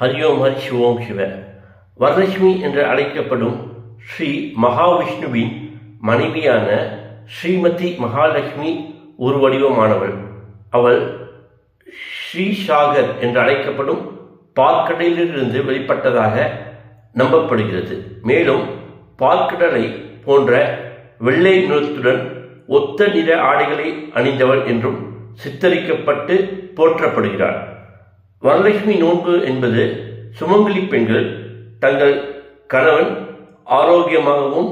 ஹரி ஓம் ஹரி சிவோம் சிவ. வரலட்சுமி என்று அழைக்கப்படும் ஸ்ரீ மகாவிஷ்ணுவின் மனைவியான ஸ்ரீமதி மகாலட்சுமி ஒரு வடிவமானவள். அவள் ஸ்ரீசாகர் என்று அழைக்கப்படும் பாற்கடலிலிருந்து வெளிப்பட்டதாக நம்பப்படுகிறது. மேலும் பாற்கடலை போன்ற வெள்ளை நிறத்துடன் ஒத்த நிற ஆடைகளை அணிந்தவள் என்றும் சித்தரிக்கப்பட்டு போற்றப்படுகிறாள். வரலட்சுமி நோன்பு என்பது சுமங்கலி பெண்கள் தங்கள் கணவன் ஆரோக்கியமாகவும்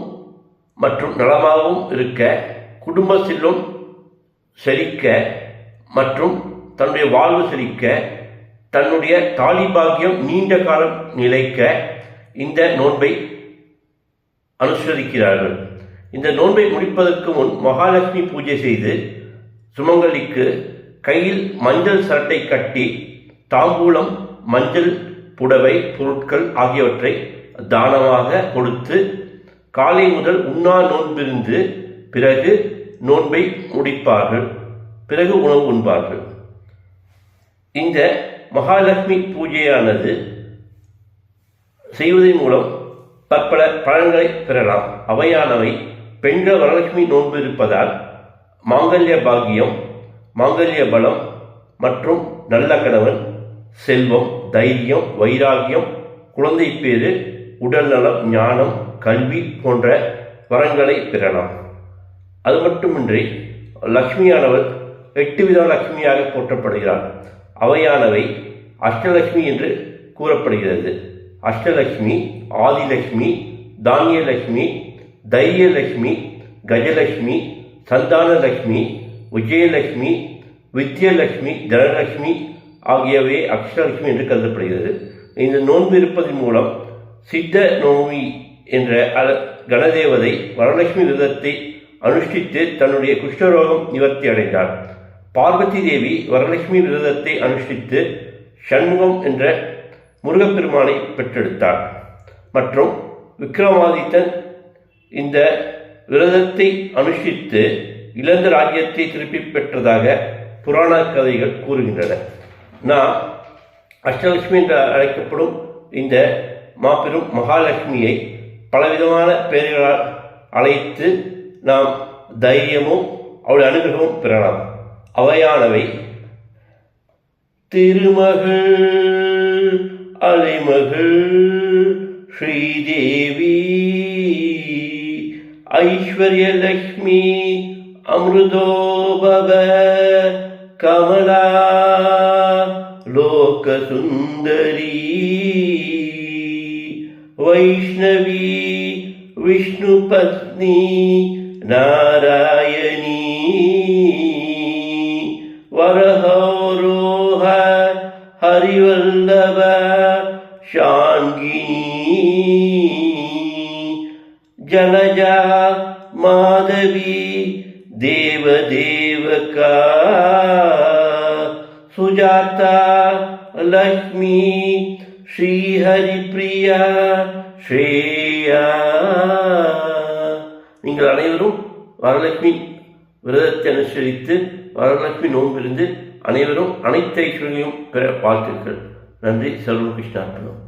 மற்றும் நலமாகவும் இருக்க குடும்ப செல்வம் செழிக்க மற்றும் தன்னுடைய வாழ்வு செழிக்க தன்னுடைய தாலி பாக்கியம் நீண்ட காலம் நிலைக்க இந்த நோன்பை அனுசரிக்கிறார்கள். இந்த நோன்பை முடிப்பதற்கு முன் மகாலட்சுமி பூஜை செய்து சுமங்கலிக்கு கையில் மஞ்சள் சரட்டை கட்டி தாம்பூலம் மஞ்சள் புடவை பொருட்கள் ஆகியவற்றை தானமாக கொடுத்து காலை முதல் உண்ணா நோன்பிருந்து பிறகு நோன்பை முடிப்பார்கள் பிறகு உணவு உண்பார்கள். இந்த மகாலட்சுமி பூஜையானது செய்வதன் மூலம் பற்பல பலன்களை பெறலாம். அவையானவை பெண்கள் வரலட்சுமி நோன்பு இருப்பதால் மாங்கல்ய பாக்கியம் மாங்கல்ய பலம் மற்றும் நல்ல கணவன் செல்வம் தைரியம் வைராகியம் குழந்தை பேறு உடல்நலம் ஞானம் கல்வி போன்ற வரங்களை பெறலாம். அது மட்டுமின்றி லக்ஷ்மியானவர் எட்டு வித லக்ஷ்மியாக போற்றப்படுகிறார். அவையானவை அஷ்டலக்ஷ்மி என்று கூறப்படுகிறது. அஷ்டலக்ஷ்மி ஆதிலட்சுமி தானியலக்ஷ்மி தைரியலக்ஷ்மி கஜலக்ஷ்மி சந்தானலட்சுமி விஜயலக்ஷ்மி வித்யலக்ஷ்மி தனலக்ஷ்மி ஆகியவை அக்ஷலட்சுமி என்று கருதப்படுகிறது. இந்த நோன்பு இருப்பதன் மூலம் சித்த நோமி என்ற அல- கணதேவதை வரலட்சுமி விரதத்தை அனுஷ்டித்து தன்னுடைய குஷ்டரோகம் நிவர்த்தி அடைந்தார். பார்வதி தேவி வரலட்சுமி விரதத்தை அனுஷ்டித்து சண்முகம் என்ற முருகப்பெருமானை பெற்றெடுத்தார். மற்றும் விக்ரமாதித்தன் இந்த விரதத்தை அனுஷ்டித்து இழந்த ராஜ்யத்தை திருப்பி பெற்றதாக புராண கதைகள் கூறுகின்றன. நாம் அஷ்டலட்சுமி என்று அழைக்கப்படும் இந்த மாபெரும் மகாலட்சுமியை பலவிதமான பெயர்களால் அழைத்து நாம் தைரியமும் அவள் அனுகிரகமும் பெறலாம். அவையானவை திருமகள் அலைமகள் ஸ்ரீதேவி ஐஸ்வர்யலக்ஷ்மி அமிர்தோபவ கமலா லோகசுந்தரி. வைஷ்ணவி விஷ்ணுபத்னி நாராயணி. வரஹோரோஹ ஹரிவல்லப ஷாங்கினி. ஜலஜா மாதவி தேவதேவகா சுஜாதா லக்ஷ்மி ஸ்ரீஹரிப்பிரியா ஸ்ரேயா. நீங்கள் அனைவரும் வரலட்சுமி விரதத்தை அனுசரித்து வரலட்சுமி நோன்பிருந்து அனைவரும் அனைத்து ஐஸ்வர்யம் பெற வாழ்த்துக்கள். நன்றி. செல்வம் கிருஷ்ணார்ப்பணம்